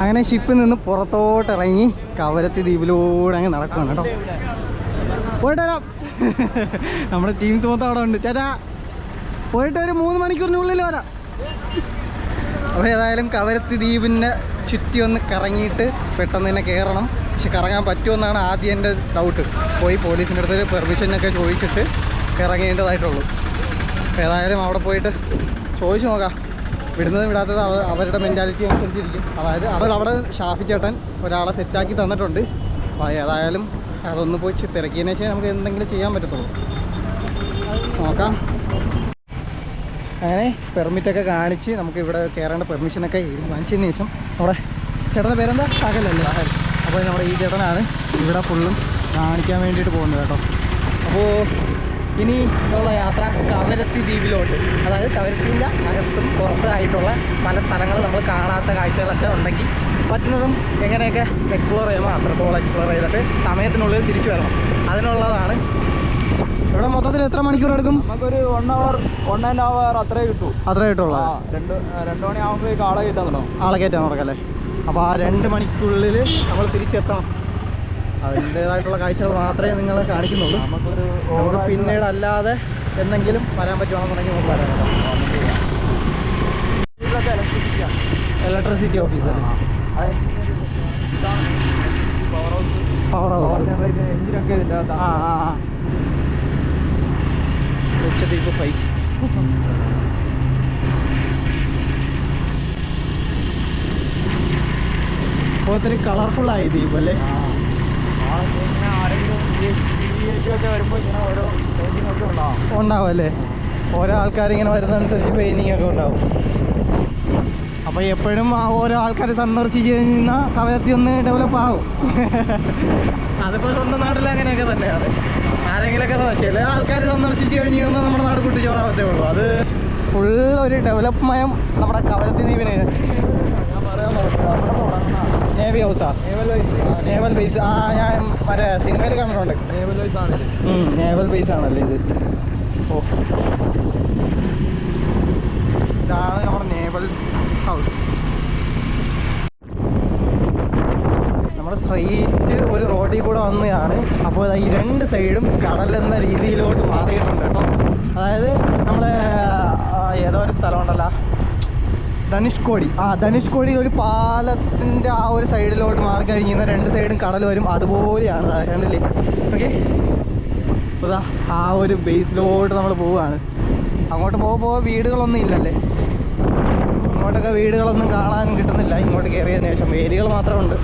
അങ്ങനെ ഷിപ്പിൽ നിന്ന് പുറത്തോട്ട് ഇറങ്ങി കവരത്തി ദ്വീപിലൂടെ അങ്ങ് നടക്കുകയാണ് കേട്ടോ. പോയിട്ട് വരാം നമ്മുടെ ടീം മൊത്തം അവിടെ ഉണ്ട്. ചേട്ടാ പോയിട്ട് ഒരു മൂന്ന് മണിക്കൂറിനുള്ളിൽ വരാം. അപ്പോൾ ഏതായാലും കവരത്തി ദ്വീപിന്റെ ചുറ്റി ഒന്ന് കറങ്ങിയിട്ട് പെട്ടെന്ന് തന്നെ കയറണം പക്ഷെ കറങ്ങാൻ പറ്റുമെന്നാണ് ആദ്യം എന്റെ ഡൗട്ട് പോയി പോലീസിന്റെ അടുത്ത് പെർമിഷനൊക്കെ ചോദിച്ചിട്ട് ഇറങ്ങേണ്ടതായിട്ടുള്ളൂ ഏതായാലും അവിടെ പോയിട്ട് ചോദിച്ചു നോക്കാം. വിടുന്നത് വിടാത്തത് അവ അവരുടെ മെന്റാലിറ്റി അനുസരിച്ചിരിക്കും. അതായത് അവർ അവിടെ ഷാഫി ചേട്ടൻ ഒരാളെ സെറ്റാക്കി തന്നിട്ടുണ്ട്. അപ്പോൾ ഏതായാലും അതൊന്ന് പോയി തിരക്കിയതിനു ശേഷം നമുക്ക് എന്തെങ്കിലും ചെയ്യാൻ പറ്റത്തുള്ളൂ. നോക്കാം. അങ്ങനെ പെർമിറ്റൊക്കെ കാണിച്ച് നമുക്ക് ഇവിടെ കയറേണ്ട പെർമിഷനൊക്കെ വാങ്ങിച്ചതിന് ശേഷം നമ്മുടെ ചേട്ടന്റെ പേരെന്താ? സകലല്ലേ അപ്പോൾ നമ്മുടെ ഈ ചേട്ടനാണ് ഇവിടെ ഫുള്ളും കാണിക്കാൻ വേണ്ടിയിട്ട് പോകുന്നത് കേട്ടോ. അപ്പോൾ ഇനി ഉള്ള യാത്ര കവരത്തി ദ്വീപിലോട്ട്. അതായത് കവരത്തിന്റെ അകത്തും പുറത്തായിട്ടുള്ള പല സ്ഥലങ്ങൾ നമ്മൾ കാണാത്ത കാഴ്ചകളൊക്കെ ഉണ്ടെങ്കിൽ പറ്റുന്നതും എങ്ങനെയൊക്കെ എക്സ്പ്ലോർ ചെയ്യുമ്പോൾ അത്രത്തോളം എക്സ്പ്ലോർ ചെയ്തിട്ട് സമയത്തിനുള്ളിൽ തിരിച്ചു വരണം. അതിനുള്ളതാണ്. ഇവിടെ മൊത്തത്തിൽ എത്ര മണിക്കൂർ എടുക്കും? നമുക്കൊരു one hour one and hour അത്രേ കിട്ടൂ. അത്രേ കിട്ടുള്ളൂ. ആ രണ്ട് രണ്ട് മണിയാകുമ്പോഴേക്കും ആളെ കയറ്റാൻ തുടങ്ങും. ആളെ കയറ്റാൻ നടക്കല്ലേ അപ്പോൾ ആ രണ്ട് മണിക്കുള്ളിൽ നമ്മൾ തിരിച്ചെത്തണം. അതിന്റേതായിട്ടുള്ള കാഴ്ചകൾ മാത്രമേ നിങ്ങൾ കാണിക്കുന്നുള്ളൂ. നമുക്കൊരു നമുക്ക് പിന്നീട് അല്ലാതെ എന്തെങ്കിലും വരാൻ പറ്റുവാണെന്നുണ്ടെങ്കിൽ നമുക്ക് വരാം ഇലക്ട്രിസിറ്റി ഓഫീസർ പവർ ഹൗസ് ആ ആ. ഒത്തിരി കളർഫുള്ളായി ദീപല്ലേ ഇങ്ങനെ ആരെങ്കിലും ഇങ്ങനെ ഓരോ ഒക്കെ ഇങ്ങനെ വരുന്നതനുസരിച്ച് പെയിന്റിങ് ഒക്കെ ഉണ്ടാവും. അപ്പോൾ എപ്പോഴും ആ ഓരോ ആൾക്കാരെ സന്ദർശിച്ച് കഴിഞ്ഞാൽ കവയത്തി ഒന്ന് ഡെവലപ്പ് ആവും. അതിപ്പോൾ സ്വന്തം നാട്ടിൽ അങ്ങനെയൊക്കെ തന്നെയാണ് ആരെങ്കിലൊക്കെ ചില ആൾക്കാർ സന്ദർശിച്ച് കഴിഞ്ഞ് കഴിഞ്ഞാൽ നമ്മുടെ നാട് കുട്ടിച്ചോടാവത്തേ ഉള്ളൂ. അത് ഫുൾ ഒരു ഡെവലപ്പ് മയം നമ്മുടെ കവരത്തി ദ്വീപിനെ ഞാൻ പറയാൻ നോക്കുന്നത് അവിടെ നേവി ഹൗസാ നേവൽ ബേസ് ആ ഞാൻ മറ്റേ സിനിമയിൽ കണ്ടിട്ടുണ്ട്. നേവൽ ബേസ് ആണല്ലേ? നേവൽ ബേസ് ആണല്ലേ ഇത്. ഓ. ഇതാണ് നമ്മുടെ നേവൽ ഹൗസ് നമ്മുടെ സ്ട്രെയിറ്റ് ഒരു റോഡിൽ കൂടെ വന്നതാണ്. അപ്പോൾ ഈ രണ്ട് സൈഡും കടൽ എന്ന രീതിയിലോട്ട് മാറിയിട്ടുണ്ട് കേട്ടോ. അതായത് നമ്മളെ ഏതോ ഒരു സ്ഥലമുണ്ടല്ലോ ധനുഷ്കോടി ആ ധനുഷ്കോടി ഒരു പാലത്തിന്റെ ആ ഒരു സൈഡിലോട്ട് മാറി കഴിഞ്ഞാൽ രണ്ട് സൈഡും കടൽ വരും. അതുപോലെയാണ് കണ്ടില്ലേ ഓക്കെ? ദാ ആ ഒരു ബേസിലോട്ട് നമ്മൾ പോവുകയാണ്. അങ്ങോട്ട് പോകുമ്പോൾ പോകാൻ വീടുകളൊന്നും ഇല്ലല്ലേ? അങ്ങോട്ടൊക്കെ വീടുകളൊന്നും കാണാൻ കിട്ടുന്നില്ല. ഇങ്ങോട്ട് കയറിയതിന് ശേഷം വേലികൾ മാത്രമുണ്ട്.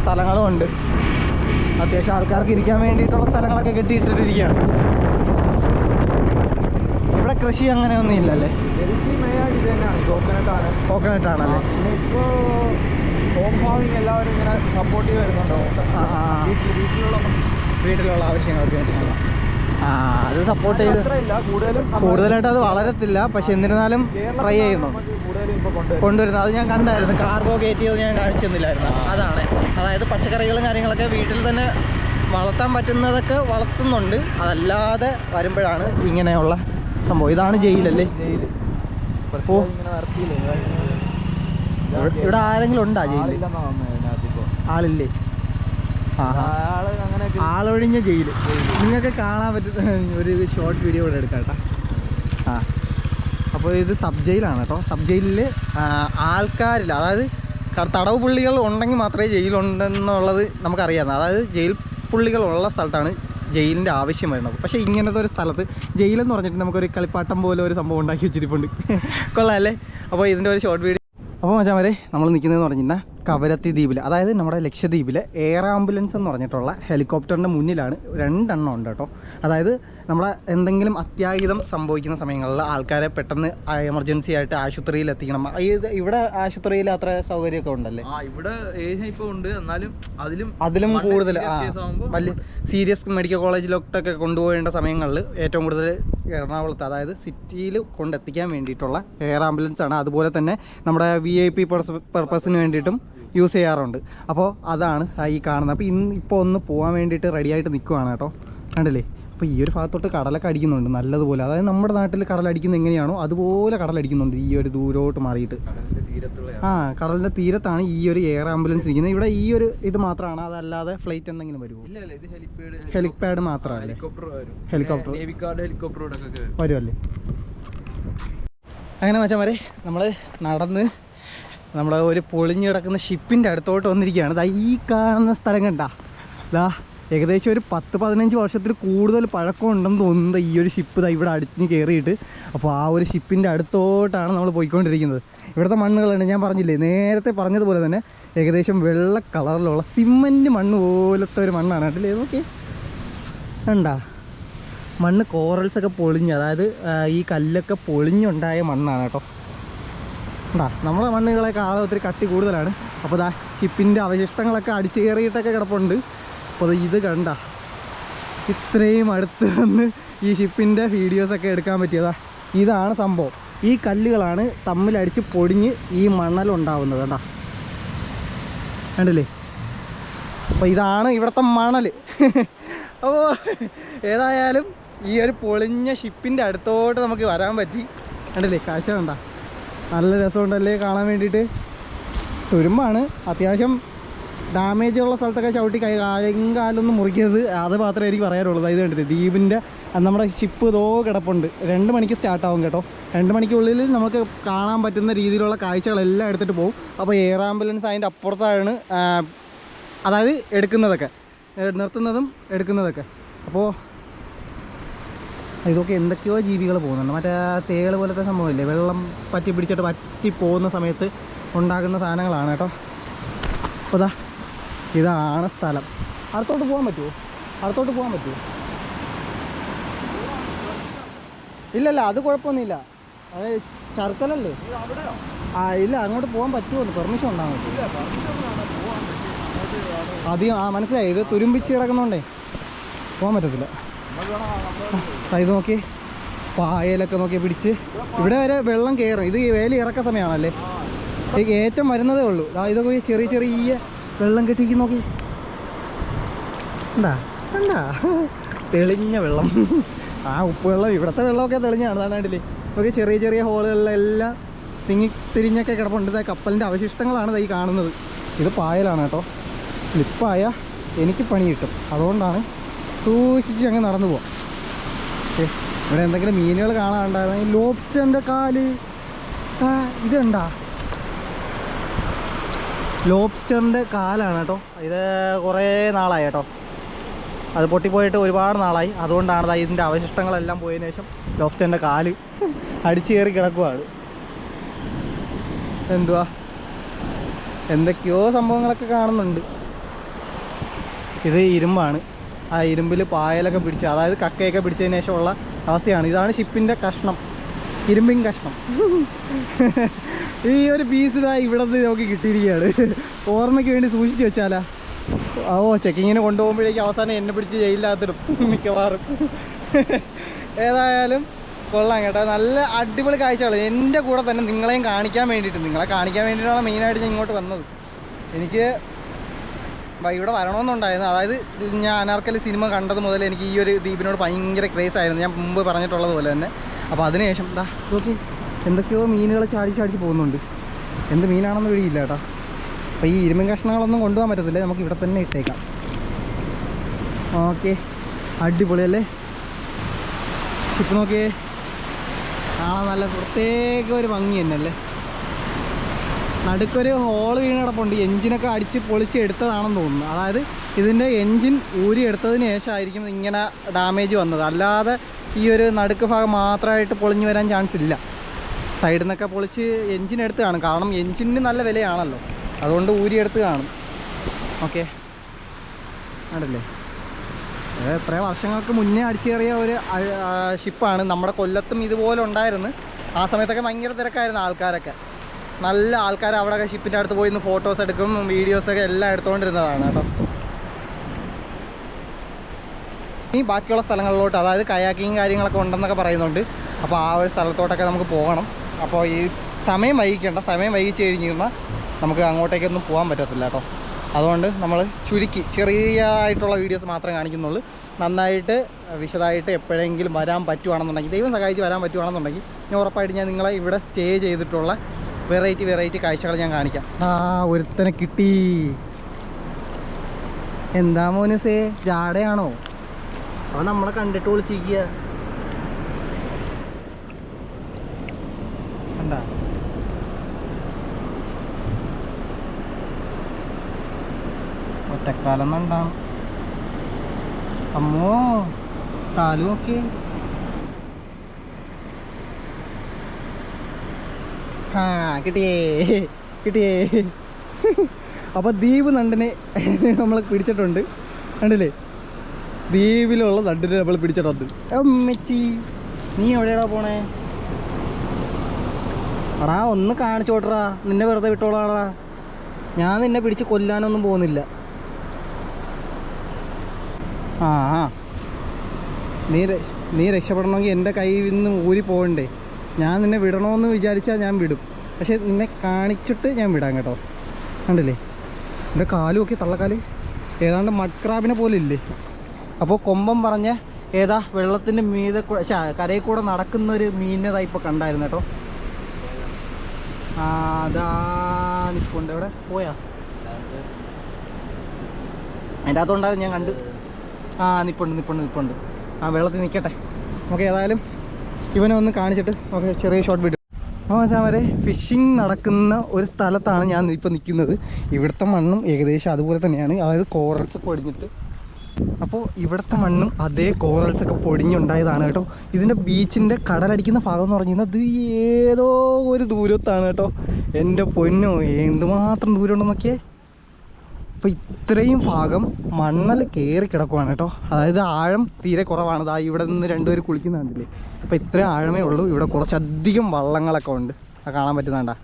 സ്ഥലങ്ങളും ഉണ്ട്. അത്യാവശ്യം ആൾക്കാർക്ക് ഇരിക്കാൻ വേണ്ടിയിട്ടുള്ള സ്ഥലങ്ങളൊക്കെ കെട്ടിയിട്ടിട്ടിരിക്കുകയാണ്. ഇവിടെ കൃഷി അങ്ങനെ ഒന്നും ഇല്ലല്ലേ? കോക്കനട്ട് ആണ്. ആണല്ലേ? ഹോം ഫാമിങ് എല്ലാവരും ഇങ്ങനെ സപ്പോർട്ട് ചെയ്ത് വരുന്നുണ്ടോ. വീട്ടിലുള്ള വീട്ടിലുള്ള ആവശ്യങ്ങൾക്ക് വേണ്ടിയിട്ടുള്ള. ആ അത് സപ്പോർട്ട് ചെയ്ത് കൂടുതലായിട്ട് അത് വളരത്തില്ല പക്ഷെ എന്നിരുന്നാലും ട്രൈ ചെയ്യുന്നു. കൊണ്ടുവരുന്നു കൊണ്ടുവരുന്നത്. അത് ഞാൻ കണ്ടായിരുന്നു. കാർഗോ കയറ്റിയത് ഞാൻ കാണിച്ചു തന്നില്ലായിരുന്നു. അതാണ്. അതായത് പച്ചക്കറികളും കാര്യങ്ങളൊക്കെ വീട്ടിൽ തന്നെ വളർത്താൻ പറ്റുന്നതൊക്കെ വളർത്തുന്നുണ്ട്. അതല്ലാതെ വരുമ്പോഴാണ് ഇങ്ങനെയുള്ള സംഭവം. ഇതാണ് ജയിലല്ലേ? ജയിൽ. ഓ. ഇവിടെ- ആരെങ്കിലും ഉണ്ടാ ജയിലിൽ ഇതിനകത്തിപ്പോ ആളില്ലേ ആളൊഴിഞ്ഞ ജയിൽ നിങ്ങൾക്ക് കാണാൻ പറ്റുന്ന ഒരു ഷോർട്ട് വീഡിയോ ഇവിടെ എടുക്കാം കേട്ടോ. ആ. അപ്പോൾ ഇത് സബ് ജയിലാണ് കേട്ടോ. സബ് ജയിലിൽ ആൾക്കാരില്ല. അതായത് തടവ് പുള്ളികൾ ഉണ്ടെങ്കിൽ മാത്രമേ ജയിലുണ്ടെന്നുള്ളത് നമുക്കറിയാം അതായത് ജയിൽ പുള്ളികൾ ഉള്ള സ്ഥലത്താണ് ജയിലിന്റെ ആവശ്യം വരുന്നത്. പക്ഷേ ഇങ്ങനത്തെ ഒരു സ്ഥലത്ത് ജയിലെന്ന് പറഞ്ഞിട്ട് നമുക്കൊരു കളിപ്പാട്ടം പോലെ ഒരു സംഭവം ഉണ്ടാക്കി വെച്ചിരിപ്പുണ്ട്. കൊള്ളാമല്ലേ അപ്പോൾ ഇതിന്റെ ഒരു ഷോർട്ട് വീഡിയോ അപ്പോൾ മച്ചാൻ നമ്മൾ നിൽക്കുന്നതെന്ന് പറഞ്ഞാൽ കവരത്തി ദ്വീപിൽ അതായത് നമ്മുടെ ലക്ഷദ്വീപിലെ എയർ ആംബുലൻസ് എന്ന് പറഞ്ഞിട്ടുള്ള ഹെലികോപ്റ്ററിന്റെ മുന്നിലാണ് രണ്ടെണ്ണം ഉണ്ട് കേട്ടോ. അതായത് നമ്മളെ എന്തെങ്കിലും അത്യാഹിതം സംഭവിക്കുന്ന സമയങ്ങളിൽ ആൾക്കാരെ പെട്ടെന്ന് എമർജൻസി ആയിട്ട് ആശുപത്രിയിൽ എത്തിക്കണം. ഇവിടെ ആശുപത്രിയിൽ അത്ര സൗകര്യമൊക്കെ ഉണ്ടല്ലേ? ഇവിടെ ഇപ്പോൾ ഇപ്പൊ ഉണ്ട്. എന്നാലും അതിലും അതിലും കൂടുതൽ വലിയ സീരിയസ് മെഡിക്കൽ കോളേജിലോട്ടൊക്കെ കൊണ്ടുപോകേണ്ട സമയങ്ങളിൽ ഏറ്റവും കൂടുതൽ എറണാകുളത്ത് അതായത് സിറ്റിയിൽ കൊണ്ടെത്തിക്കാൻ വേണ്ടിയിട്ടുള്ള എയർ ആംബുലൻസ് ആണ്. അതുപോലെ തന്നെ നമ്മുടെ വി ഐ പി പർപ്പസിന് വേണ്ടിയിട്ടും യൂസ് ചെയ്യാറുണ്ട്. അപ്പോൾ അതാണ് ഈ കാണുന്നത്. അപ്പോൾ ഇന്ന് ഇപ്പോൾ ഒന്ന് പോകാൻ വേണ്ടിയിട്ട് റെഡി ആയിട്ട് നിൽക്കുവാണ് കേട്ടോ. കണ്ടില്ലേ? അപ്പോൾ ഈ ഒരു ഭാഗത്തോട്ട് കടലൊക്കെ അടിക്കുന്നുണ്ട് നല്ലതുപോലെ. അതായത് നമ്മുടെ നാട്ടിൽ കടലടിക്കുന്നത് എങ്ങനെയാണോ അതുപോലെ കടലടിക്കുന്നുണ്ട് ഈ ഒരു ദൂരോട്ട് മാറിയിട്ട്. ആ കടലിന്റെ തീരത്താണ് ഈ ഒരു എയർ ആംബുലൻസ് ഇരിക്കുന്നത്. ഇവിടെ ഈ ഒരു ഇത് മാത്രമാണ്. അതല്ലാതെ ഫ്ലൈറ്റ് എന്തെങ്കിലും വരുമോ? ഹെലിപാഡ് മാത്രമല്ലേ? ഹെലികോപ്റ്റർ ഹെലികോപ്റ്റർ വരുമല്ലേ അങ്ങനെ മച്ചന്മാരെ നമ്മൾ നടന്ന് നമ്മുടെ ഒരു പൊളിഞ്ഞു കിടക്കുന്ന ഷിപ്പിന്റെ അടുത്തോട്ട് വന്നിരിക്കുകയാണ്. ദാ ഈ കാണുന്ന സ്ഥലം കണ്ട. ദാ ഏകദേശം ഒരു പത്ത് പതിനഞ്ച് വർഷത്തിൽ കൂടുതൽ പഴക്കം ഉണ്ടെന്ന് തോന്നുന്നത് ഈ ഒരു ഷിപ്പ് ദാ ഇവിടെ അടിഞ്ഞ് കയറിയിട്ട്. അപ്പോൾ ആ ഒരു ഷിപ്പിന്റെ അടുത്തോട്ടാണ് നമ്മൾ പോയിക്കൊണ്ടിരിക്കുന്നത്. ഇവിടുത്തെ മണ്ണുകളുണ്ട് ഞാൻ പറഞ്ഞില്ലേ? നേരത്തെ പറഞ്ഞതുപോലെ തന്നെ ഏകദേശം വെള്ള കളറിലുള്ള സിമന്റ് മണ്ണ് പോലത്തെ ഒരു മണ്ണാണ്. കേട്ടില്ലേ നോക്കിയേ. കണ്ടാ? മണ്ണ് കോറൽസൊക്കെ പൊളിഞ്ഞ് അതായത് ഈ കല്ലൊക്കെ പൊളിഞ്ഞുണ്ടായ മണ്ണാണ് കേട്ടോ. ഉണ്ടാ നമ്മളെ മണ്ണുകളൊക്കെ ആകെ ഒത്തിരി കട്ടി കൂടുതലാണ്. അപ്പോൾ ഇതാ ചിപ്പിന്റെ അവശിഷ്ടങ്ങളൊക്കെ അടിച്ചു കയറിയിട്ടൊക്കെ കിടപ്പുണ്ട്. അപ്പോൾ ഇത് കണ്ട ഇത്രയും അടുത്ത് നിന്ന് ഈ ഷിപ്പിന്റെ വീഡിയോസൊക്കെ എടുക്കാൻ പറ്റിയതാ. ഇതാണ് സംഭവം. ഈ കല്ലുകളാണ് തമ്മിലടിച്ച് പൊടിഞ്ഞ് ഈ മണലുണ്ടാവുന്നത് കേട്ടോ കണ്ടില്ലേ? അപ്പോൾ ഇതാണ് ഇവിടുത്തെ മണൽ അപ്പോൾ ഏതായാലും ഈ ഒരു പൊളിഞ്ഞ ഷിപ്പിന്റെ അടുത്തോട്ട് നമുക്ക് വരാൻ പറ്റി. കണ്ടില്ലേ? കാഴ്ച കണ്ട. നല്ല രസമുണ്ടല്ലേ കാണാൻ വേണ്ടിയിട്ട്. തുരുമ്പാണ്. അത്യാവശ്യം ഡാമേജ് ഉള്ള സ്ഥലത്തൊക്കെ ചവിട്ടി കൈ കാലും കാലൊന്നും മുറിക്കരുത്. അത് മാത്രമേ എനിക്ക് പറയാനുള്ളൂ. ഇത് കണ്ടിട്ട് ദ്വീപിന്റെ നമ്മുടെ ഷിപ്പ് ഇതോ കിടപ്പുണ്ട്. രണ്ട് മണിക്ക് സ്റ്റാർട്ടാവും കേട്ടോ. രണ്ട് മണിക്കുള്ളിൽ നമുക്ക് കാണാൻ പറ്റുന്ന രീതിയിലുള്ള കാഴ്ചകളെല്ലാം എടുത്തിട്ട് പോകും അപ്പോൾ എയർ ആംബുലൻസ് അതിന്റെ അപ്പുറത്താണ് അതായത് എടുക്കുന്നതൊക്കെ. നിർത്തുന്നതും എടുക്കുന്നതൊക്കെ. അപ്പോൾ ഇതൊക്കെ എന്തൊക്കെയോ ജീവികൾ പോകുന്നുണ്ട്. മറ്റേ തേൾ പോലത്തെ സംഭവമില്ലേ? വെള്ളം പറ്റി പിടിച്ചിട്ട് പറ്റി പോകുന്ന സമയത്ത് ഉണ്ടാകുന്ന സാധനങ്ങളാണ് കേട്ടോ. അപ്പോൾ ഇതാ ഇതാണ് സ്ഥലം. അടുത്തോട്ട് പോകാൻ പറ്റുമോ അടുത്തോട്ട് പോകാൻ പറ്റുമോ ഇല്ലല്ല അത് കുഴപ്പമൊന്നുമില്ല. അത് ശർക്കലല്ലേ ആ ഇല്ല അങ്ങോട്ട് പോകാൻ പറ്റുമോ? പെർമിഷൻ ഉണ്ടാകും അധികം ആ മനസ്സിലായി. ഇത് തുരുമ്പിച്ച് കിടക്കുന്നോണ്ടേ പോകാൻ പറ്റത്തില്ല. ഇത് നോക്കി. പായലൊക്കെ നോക്കി പിടിച്ച്. ഇവിടെ വരെ വെള്ളം കയറും ഇത് വേലി ഇറക്ക സമയമാണല്ലേ? ഈ ഏറ്റവും വരുന്നതേ ഉള്ളൂ. ഇതൊക്കെ ചെറിയ ചെറിയ വെള്ളം കെട്ടിക്ക് നോക്കി. എന്താ എന്താ തെളിഞ്ഞ വെള്ളം. ആ ഉപ്പ് വെള്ളം ഇവിടുത്തെ വെള്ളമൊക്കെ തെളിഞ്ഞാണ്. അതാണ്ടില്ലേ ഒക്കെ ചെറിയ ചെറിയ ഹോളുകളിലെല്ലാം തിങ്ങി തിരിഞ്ഞൊക്കെ കിടപ്പുണ്ട്. കപ്പലിന്റെ അവശിഷ്ടങ്ങളാണ് ഈ കാണുന്നത്. ഇത് പായലാണ് കേട്ടോ. സ്ലിപ്പായ എനിക്ക് പണി കിട്ടും. അതുകൊണ്ടാണ് സൂക്ഷിച്ച് അങ്ങ് നടന്നു പോവാം. ഇവിടെ എന്തെങ്കിലും മീനുകൾ കാണാനുണ്ടായിരുന്നു? ലോബ്സ്റ്ററിന്റെ കാൽ. ഇതുണ്ടാ ലോബ്സ്റ്ററിന്റെ കാലാണ് കേട്ടോ. ഇത് കുറേ നാളായി കേട്ടോ. അത് പൊട്ടിപ്പോയിട്ട് ഒരുപാട് നാളായി. അതുകൊണ്ടാണ് ഇതിന്റെ അവശിഷ്ടങ്ങളെല്ലാം പോയതിനു ശേഷം ലോബ്സ്റ്ററിന്റെ കാൽ അടിച്ചു കയറി കിടക്കുവാണ് എന്തുവാ? എന്തൊക്കെയോ സംഭവങ്ങളൊക്കെ കാണുന്നുണ്ട്. ഇത് ഇരുമ്പാണ്. ആ ഇരുമ്പിൽ പായലൊക്കെ പിടിച്ച് അതായത് കക്കയൊക്കെ പിടിച്ചതിന് ശേഷമുള്ള അവസ്ഥയാണ്. ഇതാണ് ഷിപ്പിന്റെ കഷ്ണം. ഇരുമ്പിൻ കഷ്ണം. ഈ ഒരു പീസ് ഇതാ ഇവിടെ നമുക്ക് കിട്ടിയിരിക്കുകയാണ്. ഓർമ്മയ്ക്ക് വേണ്ടി സൂക്ഷിച്ച് വെച്ചാലാ. ഓ ചെക്കിങ്ങിന് കൊണ്ടുപോകുമ്പോഴേക്കും അവസാനം എന്നെ പിടിച്ച് ജയിലിനകത്തിടും മിക്കവാറും. ഏതായാലും കൊള്ളാം കേട്ടോ. നല്ല അടിപൊളി കാഴ്ചകൾ എന്റെ കൂടെ തന്നെ നിങ്ങളെയും കാണിക്കാൻ വേണ്ടിയിട്ട് നിങ്ങളെ കാണിക്കാൻ വേണ്ടിയിട്ടാണ് മെയിനായിട്ട് ഞാൻ ഇങ്ങോട്ട് വന്നത്. എനിക്ക് ഇവിടെ വരണമെന്നുണ്ടായിരുന്നു. അതായത് ഞാൻ അനാർക്കലി സിനിമ കണ്ടത് മുതൽ എനിക്ക് ഈ ഒരു ദ്വീപിനോട് ഭയങ്കര ക്രേസ് ആയിരുന്നു. ഞാൻ മുമ്പ് പറഞ്ഞിട്ടുള്ളത് പോലെ തന്നെ. അപ്പോൾ അതിനുശേഷം ദാ നോക്കി. എന്തൊക്കെയോ മീനുകൾ ചാടി ചാടിച്ച് പോകുന്നുണ്ട്. എന്ത് മീനാണെന്ന് പിടിയില്ല കേട്ടോ. അപ്പോൾ ഈ ഇരുമ്പൻ കഷ്ണങ്ങളൊന്നും കൊണ്ടുപോകാൻ പറ്റത്തില്ല. നമുക്ക് ഇവിടെ തന്നെ ഇട്ടേക്കാം. ഓക്കെ. അടിപൊളിയല്ലേ ഷിപ്പ് നോക്കിയേ. കാണാൻ നല്ല പ്രത്യേക ഒരു ഭംഗി തന്നെയല്ലേ? നടുക്കൊരു ഹോൾ വീണ് കിടപ്പുണ്ട്. എഞ്ചിനൊക്കെ അടിച്ച് പൊളിച്ച് എടുത്തതാണെന്ന് തോന്നുന്നു. അതായത് ഇതിന്റെ എൻജിൻ ഊരി എടുത്തതിന് ശേഷമായിരിക്കും ഇങ്ങനെ ഡാമേജ് വന്നത്. അല്ലാതെ ഈ ഒരു നടുക്ക് ഭാഗം മാത്രമായിട്ട് പൊളിഞ്ഞു വരാൻ ചാൻസ് ഇല്ല. സൈഡിൽ നിന്നൊക്കെ പൊളിച്ച് എൻജിൻ എടുത്ത് കാണും. കാരണം എൻജിന് നല്ല വിലയാണല്ലോ. അതുകൊണ്ട് ഊരി എടുത്ത് കാണും. ഓക്കെ ആണല്ലേ എത്ര വർഷങ്ങൾക്ക് മുന്നേ അടിച്ചേറിയ ഒരു ഷിപ്പാണ് നമ്മുടെ കൊല്ലത്തും ഇതുപോലെ ഉണ്ടായിരുന്നു. ആ സമയത്തൊക്കെ ഭയങ്കര തിരക്കായിരുന്നു ആൾക്കാരൊക്കെ. നല്ല ആൾക്കാർ അവിടെ ഷിപ്പിന്റെ അടുത്ത് പോയി നിന്ന് ഫോട്ടോസ് എടുക്കും വീഡിയോസൊക്കെ എല്ലാം എടുത്തുകൊണ്ടിരുന്നതാണ് കേട്ടോ. ഇനി ബാക്കിയുള്ള സ്ഥലങ്ങളിലോട്ട് അതായത് കയാക്കിങ് കാര്യങ്ങളൊക്കെ ഉണ്ടെന്നൊക്കെ പറയുന്നുണ്ട്. അപ്പോൾ ആ ഒരു സ്ഥലത്തോട്ടൊക്കെ നമുക്ക് പോകണം. അപ്പോൾ ഈ സമയം വൈകിക്കേണ്ട സമയം വൈകിച്ച് കഴിഞ്ഞ് നമുക്ക് അങ്ങോട്ടേക്കൊന്നും പോകാൻ പറ്റത്തില്ല കേട്ടോ. അതുകൊണ്ട് നമ്മൾ ചുരുക്കി ചെറിയതായിട്ടുള്ള വീഡിയോസ് മാത്രമേ കാണിക്കുന്നുള്ളൂ. നന്നായിട്ട് വിശദമായിട്ട് എപ്പോഴെങ്കിലും വരാൻ പറ്റുവാണെന്നുണ്ടെങ്കിൽ ദൈവം സഹായിച്ച് വരാൻ പറ്റുവാണെന്നുണ്ടെങ്കിൽ ഞാൻ ഉറപ്പായിട്ട് ഞാൻ നിങ്ങളെ ഇവിടെ സ്റ്റേ ചെയ്തിട്ടുള്ള വെറൈറ്റി വെറൈറ്റി കാഴ്ചകൾ ഞാൻ കാണിക്കാം. ആ ഒരുത്തനെ കിട്ടി. എന്താ മോനുസേ ജാടയാണോ? അവ നമ്മളെ കണ്ടിട്ട് വിളിച്ചിരിക്കുക ഒറ്റക്കാലം ഉണ്ടാവും അമ്മോ കാലും നോക്കി ആ കിട്ടിയേ കിട്ടിയേ. അപ്പോൾ ദ്വീപ് നണ്ടിനെ നമ്മൾ പിടിച്ചിട്ടുണ്ട്. കണ്ടില്ലേ? ദ്വീപിലുള്ള നണ്ടിനെ നമ്മൾ പിടിച്ചിട്ടുണ്ട്. അമ്മച്ചി നീ എവിടെയാടാ പോണേ? അടാ ഒന്ന് കാണിച്ചോട്ടറാ നിന്നെ വെറുതെ വിട്ടോളാടാ. ഞാൻ നിന്നെ പിടിച്ച് കൊല്ലാനൊന്നും പോകുന്നില്ല. ആ നീ നീ രക്ഷപ്പെടണമെങ്കിൽ എന്റെ കയ്യിൽ നിന്ന് ഊരി പോകണ്ടേ? ഞാൻ നിന്നെ വിടണമെന്ന് വിചാരിച്ചാൽ ഞാൻ വിടും. പക്ഷെ നിന്നെ കാണിച്ചിട്ട് ഞാൻ വിടാം കേട്ടോ. കണ്ടില്ലേ? എന്റെ കാലും ഒക്കെ തള്ളക്കാൽ. ഏതാണ്ട് മഡ്ക്രാബിനെ പോലെ ഇല്ലേ? അപ്പോൾ കൊമ്പം പറഞ്ഞ ഏതാ വെള്ളത്തിന്റെ മീതെ കൂടെ കരയിൽ കൂടെ നടക്കുന്ന ഒരു മീനിനെ ഇപ്പോൾ കണ്ടായിരുന്നു കേട്ടോ. അതാ നിൽപ്പുണ്ട്. എവിടെ? പോയാ? അതിന്റെ അകത്തുണ്ടായിരുന്നു ഞാൻ കണ്ട്. ആ നിപ്പുണ്ട് നിപ്പുണ്ട് നിപ്പുണ്ട് ആ വെള്ളത്തിൽ നിൽക്കട്ടെ. നമുക്ക് ഏതായാലും ഇവനെ ഒന്ന് കാണിച്ചിട്ട് നമുക്ക് ചെറിയ ഷോർട്ട് വീഡിയോ അപ്പോൾ വെച്ചാൽ ഫിഷിംഗ് നടക്കുന്ന ഒരു സ്ഥലത്താണ് ഞാൻ ഇപ്പോൾ നിൽക്കുന്നത്. ഇവിടുത്തെ മണ്ണും ഏകദേശം അതുപോലെ തന്നെയാണ്. അതായത് കോറൽസ് പൊടിഞ്ഞിട്ട് അപ്പോൾ ഇവിടുത്തെ മണ്ണും അതേ കോറൽസ് ഒക്കെ പൊടിഞ്ഞുണ്ടായതാണ് കേട്ടോ. ഇതിന്റെ ബീച്ചിന്റെ കടലടിക്കുന്ന ഭാഗം എന്ന് പറഞ്ഞു കഴിഞ്ഞാൽ ഇത് ഏതോ ഒരു ദൂരത്താണ് കേട്ടോ. എന്റെ പൊന്നോ എന്തുമാത്രം ദൂരം ഉണ്ടെന്നൊക്കെ. അപ്പോൾ ഇത്രയും ഭാഗം മണ്ണൽ കയറി കിടക്കുവാണ് കേട്ടോ. അതായത് ആഴം തീരെ കുറവാണ്. ദാ ഇവിടെ നിന്ന് രണ്ടുപേർ കുളിക്കുന്ന കണ്ടില്ലേ? അപ്പോൾ ഇത്രയും ആഴമേ ഉള്ളൂ. ഇവിടെ കുറച്ചധികം വള്ളങ്ങളൊക്കെ ഉണ്ട്. അത് കാണാൻ പറ്റുന്നുണ്ടാ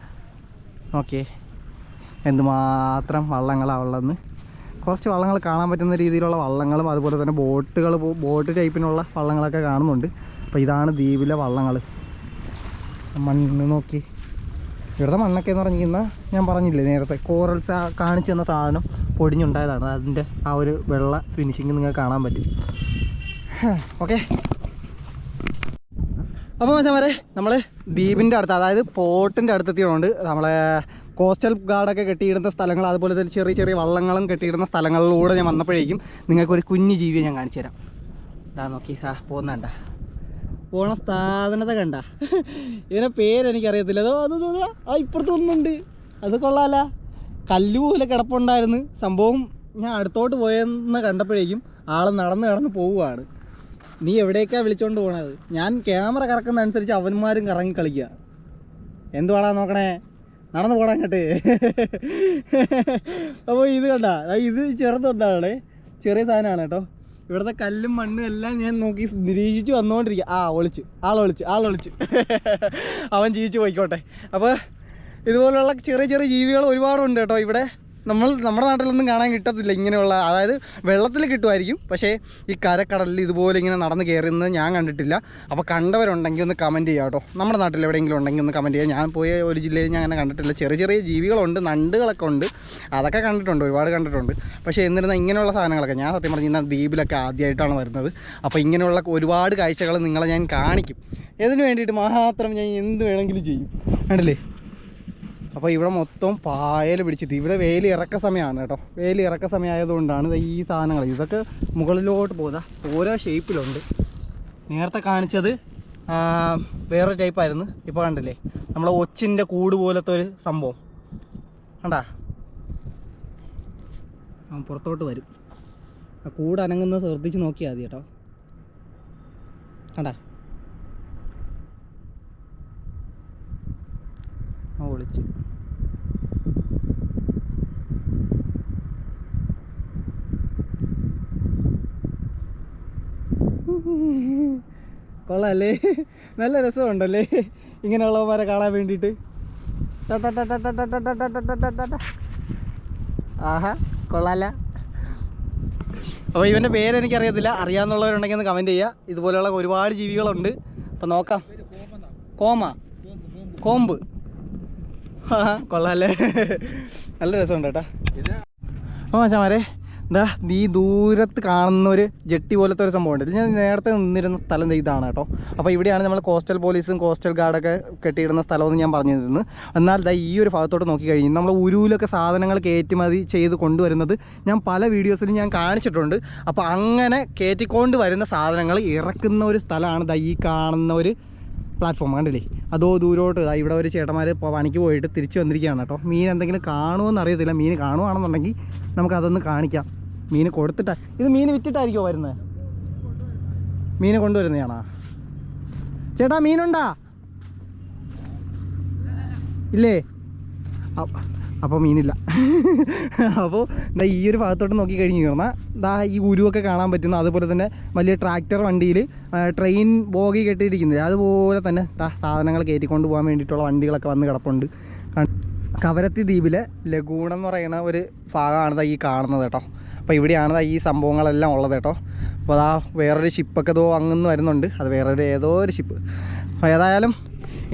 ഓക്കെ എന്തുമാത്രം വള്ളങ്ങളാണ് ഉള്ളതെന്ന്. കുറച്ച് വള്ളങ്ങൾ കാണാൻ പറ്റുന്ന രീതിയിലുള്ള വള്ളങ്ങളും അതുപോലെ തന്നെ ബോട്ടുകൾ ബോട്ട് ടൈപ്പിനുള്ള വള്ളങ്ങളൊക്കെ കാണുന്നുണ്ട്. അപ്പോൾ ഇതാണ് ദ്വീപിലെ വള്ളങ്ങൾ. മണ്ണ് നോക്കി. ഇവിടുത്തെ മണ്ണൊക്കെ എന്ന് പറഞ്ഞു കഴിഞ്ഞാൽ ഞാൻ പറഞ്ഞില്ലേ നേരത്തെ കോറൽസ് കാണിച്ചു തന്ന സാധനം പൊടിഞ്ഞുണ്ടായതാണ്. അതിന്റെ ആ ഒരു വെള്ള ഫിനിഷിങ് നിങ്ങൾക്ക് കാണാൻ പറ്റും. ഓക്കെ അപ്പോൾ വെച്ചാൽ വരെ നമ്മൾ ദ്വീപിന്റെ അടുത്ത് അതായത് പോർട്ടിന്റെ അടുത്തെത്തിയതുകൊണ്ട് നമ്മളെ കോസ്റ്റൽ ഗാർഡൊക്കെ കെട്ടിയിടുന്ന സ്ഥലങ്ങൾ അതുപോലെ തന്നെ ചെറിയ ചെറിയ വള്ളങ്ങളും കെട്ടിയിടുന്ന സ്ഥലങ്ങളിലൂടെ ഞാൻ വന്നപ്പോഴേക്കും നിങ്ങൾക്കൊരു കുഞ്ഞു ജീവിയെ ഞാൻ കാണിച്ചു തരാം ഇതാ നോക്കി ആ പോകുന്നണ്ട പോണ സ്ഥാപനത്തെ കണ്ട. ഇതിനെ പേരെനിക്കറിയത്തില്ല അതോ അത് ആ ഇപ്പുറത്ത് ഒന്നുണ്ട് അത് കൊള്ളാല. കല്ല് പോലെ കിടപ്പുണ്ടായിരുന്നു. സംഭവം ഞാൻ അടുത്തോട്ട് പോയെന്ന് കണ്ടപ്പോഴേക്കും ആൾ നടന്ന് കടന്ന് പോവുകയാണ്. നീ എവിടേക്കാണ് വിളിച്ചോണ്ട് പോണത്? ഞാൻ ക്യാമറ കറക്കുന്ന അനുസരിച്ച് അവന്മാരും കറങ്ങി കളിക്കുക എന്തുവാടാ നോക്കണേ? നടന്നു പോടാൻ കേട്ടേ അപ്പോൾ ഇത് കണ്ട ഇത് ചെറുതൊന്നാണ് ചെറിയ സാധനമാണ് കേട്ടോ. ഇവിടുത്തെ കല്ലും മണ്ണും എല്ലാം ഞാൻ നോക്കി നിരീക്ഷിച്ച് വന്നുകൊണ്ടിരിക്കുക ആ ഒളിച്ച്. ആളൊളിച്ച് ആളൊളിച്ച് അവൻ ജീവിച്ച് പോയിക്കോട്ടെ. അപ്പോൾ ഇതുപോലുള്ള ചെറിയ ചെറിയ ജീവികൾ ഒരുപാടുണ്ട് കേട്ടോ ഇവിടെ. നമ്മൾ നമ്മുടെ നാട്ടിലൊന്നും കാണാൻ കിട്ടത്തില്ല ഇങ്ങനെയുള്ള അതായത് വെള്ളത്തിൽ കിട്ടുമായിരിക്കും. പക്ഷേ ഈ കരക്കടലിൽ ഇതുപോലെ ഇങ്ങനെ നടന്ന് കയറുന്നത് ഞാൻ കണ്ടിട്ടില്ല. അപ്പോൾ കണ്ടവരുണ്ടെങ്കിൽ ഒന്ന് കമന്റ് ചെയ്യാം കേട്ടോ. നമ്മുടെ നാട്ടിൽ എവിടെയെങ്കിലും ഉണ്ടെങ്കിൽ ഒന്ന് കമന്റ് ചെയ്യാം. ഞാൻ പോയ ഒരു ജില്ലയിൽ ഞാൻ അങ്ങനെ കണ്ടിട്ടില്ല. ചെറിയ ചെറിയ ജീവികളുണ്ട് നണ്ടുകളൊക്കെ ഉണ്ട്. അതൊക്കെ കണ്ടിട്ടുണ്ട് ഒരുപാട് കണ്ടിട്ടുണ്ട്. പക്ഷേ എന്നിരുന്നാൽ ഇങ്ങനെയുള്ള സാധനങ്ങളൊക്കെ ഞാൻ സത്യം പറഞ്ഞു ഇന്ന ദ്വീപിലൊക്കെ ആദ്യമായിട്ടാണ് വരുന്നത്. അപ്പോൾ ഇങ്ങനെയുള്ള ഒരുപാട് കാഴ്ചകൾ നിങ്ങളെ ഞാൻ കാണിക്കും. ഇതിന് വേണ്ടിയിട്ട് മാത്രം ഞാൻ എന്ത് വേണമെങ്കിലും ചെയ്യും. കണ്ടില്ലേ? അപ്പോൾ ഇവിടെ മൊത്തം പായൽ പിടിച്ചിട്ട് ഇവിടെ വേലി ഇറക്ക സമയമാണ് കേട്ടോ. വേലി ഇറക്ക സമയമായതുകൊണ്ടാണ് ഈ സാധനങ്ങൾ. ഇതൊക്കെ മുകളിലോട്ട് പോകുക ഓരോ ഷേപ്പിലുണ്ട് നേരത്തെ കാണിച്ചത് വേറെ ടൈപ്പായിരുന്നു ഇപ്പോൾ കണ്ടില്ലേ? നമ്മളെ ഒച്ചിന്റെ കൂട് പോലത്തെ ഒരു സംഭവം. കണ്ടാ? പുറത്തോട്ട് വരും. ആ കൂട് അനങ്ങുന്നത് ശ്രദ്ധിച്ച് നോക്കിയാൽ മതി കേട്ടോ. കണ്ടാ? ഒളിച്ച്. കൊള്ളാല്ലേ നല്ല രസമുണ്ടല്ലേ ഇങ്ങനെയുള്ളവന്മാരെ കാണാൻ വേണ്ടിയിട്ട് ആഹാ കൊള്ളാല്ല അപ്പോൾ ഇവന്റെ പേര് എനിക്കറിയത്തില്ല അറിയാമെന്നുള്ളവരുണ്ടെങ്കിൽ ഒന്ന് കമന്റ് ചെയ്യുക ഇതുപോലെയുള്ള ഒരുപാട് ജീവികളുണ്ട് അപ്പോൾ നോക്കാം കോമ കോമ്പ് ആഹാ കൊള്ളാല്ലേ നല്ല രസമുണ്ട് കേട്ടോ അപ്പോൾ മച്ചാമാരെ എന്താ ഈ ദൂരത്ത് കാണുന്ന ഒരു ജെട്ടി പോലത്തെ ഒരു സംഭവം ഉണ്ട് ഞാൻ നേരത്തെ നിന്നിരുന്ന സ്ഥലം ഇതാണ് കേട്ടോ. അപ്പോൾ ഇവിടെയാണ് നമ്മൾ കോസ്റ്റൽ പോലീസും കോസ്റ്റൽ ഗാർഡൊക്കെ കെട്ടിയിടുന്ന സ്ഥലമെന്ന് ഞാൻ പറഞ്ഞു തരുന്നു എന്നാൽ ദാ ഈ ഒരു ഭാഗത്തോട്ട് നോക്കി കഴിഞ്ഞു നമ്മൾ ഉരുവിലൊക്കെ സാധനങ്ങൾ കയറ്റുമതി ചെയ്ത് കൊണ്ടുവരുന്നത് ഞാൻ പല വീഡിയോസിലും ഞാൻ കാണിച്ചിട്ടുണ്ട്. അപ്പോൾ അങ്ങനെ കയറ്റിക്കൊണ്ട് വരുന്ന സാധനങ്ങൾ ഇറക്കുന്ന ഒരു സ്ഥലമാണ് ദാ ഈ കാണുന്ന ഒരു പ്ലാറ്റ്ഫോം കണ്ടില്ലേ? അതോ ദൂരോട്ട് ഇവിടെ ഒരു ചേട്ടന്മാർ പണിക്ക് പോയിട്ട് തിരിച്ച് വന്നിരിക്കുകയാണ് കേട്ടോ. മീൻ എന്തെങ്കിലും കാണുമോ അറിയത്തില്ല. മീൻ കാണുവാണെന്നുണ്ടെങ്കിൽ നമുക്കതൊന്ന് കാണിക്കാം. മീൻ കൊടുത്തിട്ടാ ഇത് മീൻ വിറ്റിട്ടായിരിക്കോ വരുന്നത് മീൻ കൊണ്ടുവരുന്നതാണോ ചേട്ടാ മീനുണ്ടാ? ഇല്ലേ? അപ്പോൾ മീനില്ല. അപ്പോൾ എന്താ ഈ ഒരു ഭാഗത്തോട്ട് നോക്കി കഴിഞ്ഞ് കഴിഞ്ഞാൽ ദാ ഈ ഉരുവൊക്കെ കാണാൻ പറ്റുന്ന അതുപോലെ തന്നെ വലിയ ട്രാക്ടർ വണ്ടിയിൽ ട്രെയിൻ ബോഗി കെട്ടിയിരിക്കുന്നത്. അതുപോലെ തന്നെ ദാ സാധനങ്ങൾ കയറ്റിക്കൊണ്ട് പോകാൻ വേണ്ടിയിട്ടുള്ള വണ്ടികളൊക്കെ വന്ന് കിടപ്പുണ്ട്. കവരത്തി ദ്വീപിലെ ലഗൂൺ എന്ന് പറയുന്ന ഒരു ഭാഗമാണ് ഈ കാണുന്നത് കേട്ടോ. അപ്പോൾ ഇവിടെയാണ് ഈ സംഭവങ്ങളെല്ലാം ഉള്ളത് കേട്ടോ. അപ്പോൾ അതാ വേറൊരു ഷിപ്പൊക്കെ ഇതോ അങ്ങന്ന് വരുന്നുണ്ട്. അത് വേറൊരു ഏതോ ഒരു ഷിപ്പ് അപ്പോൾ ഏതായാലും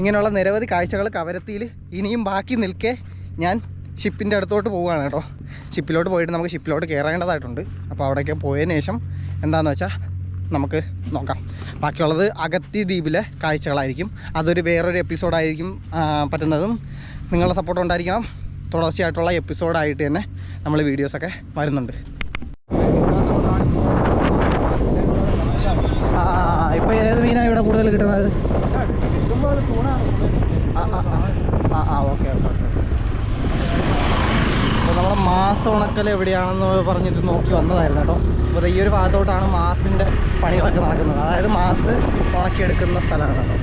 ഇങ്ങനെയുള്ള നിരവധി കാഴ്ചകൾ കവരത്തിയിൽ ഇനിയും ബാക്കി നിൽക്കെ ഞാൻ ഷിപ്പിന്റെ അടുത്തോട്ട് പോവുകയാണ് കേട്ടോ. ഷിപ്പിലോട്ട് പോയിട്ട് നമുക്ക് ഷിപ്പിലോട്ട് കയറേണ്ടതായിട്ടുണ്ട് അപ്പോൾ അവിടേക്ക് പോയതിന് ശേഷം എന്താണെന്ന് വെച്ചാൽ നമുക്ക് നോക്കാം. ബാക്കിയുള്ളത് അഗത്തി ദ്വീപിലെ കാഴ്ചകളായിരിക്കും. അതൊരു വേറൊരു എപ്പിസോഡായിരിക്കും പറ്റുന്നതും നിങ്ങളുടെ സപ്പോർട്ട് ഉണ്ടായിരിക്കണം. തുടർച്ചയായിട്ടുള്ള എപ്പിസോഡായിട്ട് തന്നെ നമ്മൾ വീഡിയോസൊക്കെ വരുന്നുണ്ട് ആ ഇപ്പോൾ ഏത് കൂടുതൽ കിട്ടുന്നത്. ആ ആ നമ്മുടെ മാസ് ഉണക്കൽ എവിടെയാണെന്ന് പറഞ്ഞിട്ട് നോക്കി വന്നതായിരുന്നു കേട്ടോ. അപ്പോൾ ഈ ഒരു ഭാഗത്തോട്ടാണ് മാസിന്റെ പണികളൊക്കെ നടക്കുന്നത്. അതായത് മാസ് ഉണക്കിയെടുക്കുന്ന സ്ഥലമാണ് കേട്ടോ.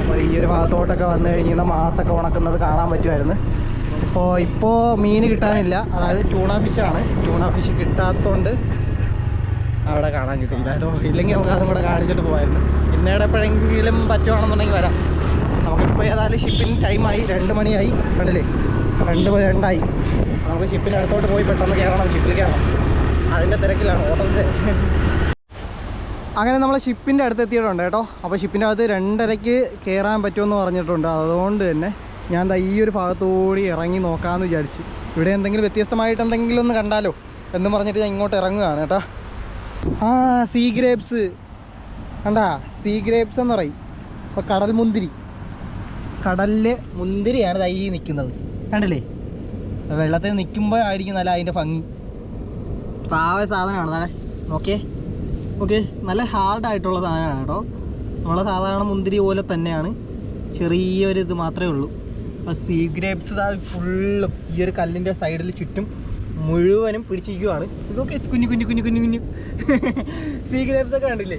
അപ്പോൾ ഈ ഒരു ഭാഗത്തോട്ടൊക്കെ വന്നു കഴിഞ്ഞാൽ മാസൊക്കെ ഉണക്കുന്നത് കാണാൻ പറ്റുമായിരുന്നു. അപ്പോൾ ഇപ്പോൾ മീൻ കിട്ടാനില്ല. അതായത് ടൂണ ഫിഷാണ് ടൂണ ഫിഷ് കിട്ടാത്തതുകൊണ്ട് അവിടെ കാണാൻ കിട്ടും. ഇതായിട്ട് ഇല്ലെങ്കിൽ നമുക്ക് അതും കൂടെ കാണിച്ചിട്ട് പോകായിരുന്നു പിന്നീട് എപ്പോഴെങ്കിലും പറ്റുവാണെന്നുണ്ടെങ്കിൽ വരാം. നമുക്കിപ്പോൾ ഏതായാലും ഷിപ്പിന് ടൈമായി രണ്ട് മണിയായി. കണ്ടില്ലേ? രണ്ട് രണ്ടായി. നമുക്ക് ഷിപ്പിന് അടുത്തോട്ട് പോയി പെട്ടെന്ന് കയറണം ഷിപ്പിൽ കയറണം അതിന്റെ തിരക്കിലാണ്. ഓട്ടത്തിന്റെ. അങ്ങനെ നമ്മൾ ഷിപ്പിന്റെ അടുത്ത് എത്തിയിട്ടുണ്ട് കേട്ടോ. അപ്പോൾ ഷിപ്പിന്റെ അകത്ത് രണ്ടരയ്ക്ക് കയറാൻ പറ്റുമെന്ന് പറഞ്ഞിട്ടുണ്ട്. അതുകൊണ്ട് തന്നെ ഞാൻ ഈ ഒരു ഭാഗത്തോടി ഇറങ്ങി നോക്കാമെന്ന് വിചാരിച്ച്. ഇവിടെ എന്തെങ്കിലും വ്യത്യസ്തമായിട്ട് എന്തെങ്കിലും ഒന്ന് കണ്ടാലോ എന്ന് പറഞ്ഞിട്ട് ഞാൻ ഇങ്ങോട്ട് ഇറങ്ങുകയാണ് കേട്ടോ. ആ സീ ഗ്രേപ്സ് കണ്ടാ? സീ ഗ്രേപ്സ് എന്ന് പറയും. അപ്പോൾ കടൽ മുന്തിരി. കടലിൽ മുന്തിരിയാണ് തൈ നിൽക്കുന്നത് കണ്ടില്ലേ? വെള്ളത്തിൽ നിൽക്കുമ്പോൾ ആയിരിക്കും നല്ല അതിന്റെ ഭംഗി. പാവ സാധനമാണ് നാളെ ഓക്കെ ഓക്കെ നല്ല ഹാർഡായിട്ടുള്ള സാധനമാണ് കേട്ടോ. നമ്മളെ സാധാരണ മുന്തിരി പോലെ തന്നെയാണ്. ചെറിയൊരു ഇത് മാത്രമേ ഉള്ളൂ. അപ്പോൾ സീ ഗ്രേപ്സ് ഫുള്ളും ഈ ഒരു കല്ലിന്റെ സൈഡിൽ ചുറ്റും മുഴുവനും പിടിച്ചിരിക്കുവാണ്. ഇതൊക്കെ കുഞ്ഞു കുഞ്ഞു കുഞ്ഞു കുഞ്ഞു കുഞ്ഞു. സീ ഗ്രേപ്സ് ഒക്കെ കണ്ടില്ലേ?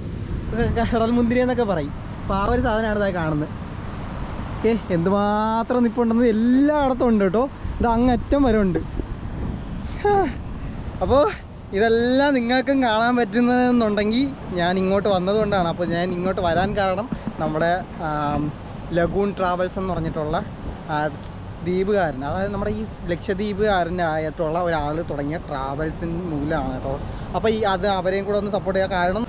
കടൽ മുന്തിരി എന്നൊക്കെ പറയും. അപ്പോൾ ആ ഒരു സാധനമാണ് ഇതായി കാണുന്നത്. ഓക്കെ എന്തുമാത്രം നിപ്പുണ്ടെന്ന് എല്ലായിടത്തും ഉണ്ട് കേട്ടോ. ഇത് അങ്ങറ്റം വരെ ഉണ്ട്. അപ്പോൾ ഇതെല്ലാം നിങ്ങൾക്കും കാണാൻ പറ്റുന്നതെന്നുണ്ടെങ്കിൽ ഞാൻ ഇങ്ങോട്ട് വന്നതുകൊണ്ടാണ്. അപ്പോൾ ഞാൻ ഇങ്ങോട്ട് വരാൻ കാരണം നമ്മുടെ ലഗൂൺ ട്രാവൽസ് എന്ന് പറഞ്ഞിട്ടുള്ള ദ്വീപുകാരൻ. അതായത് നമ്മുടെ ഈ ലക്ഷദ്വീപുകാരനായിട്ടുള്ള ഒരാൾ തുടങ്ങിയ ട്രാവൽസിന് മൂലമാണ് കേട്ടോ. അപ്പോൾ ഈ അത് അവരെയും കൂടെ ഒന്ന് സപ്പോർട്ട് ചെയ്യുക കാരണം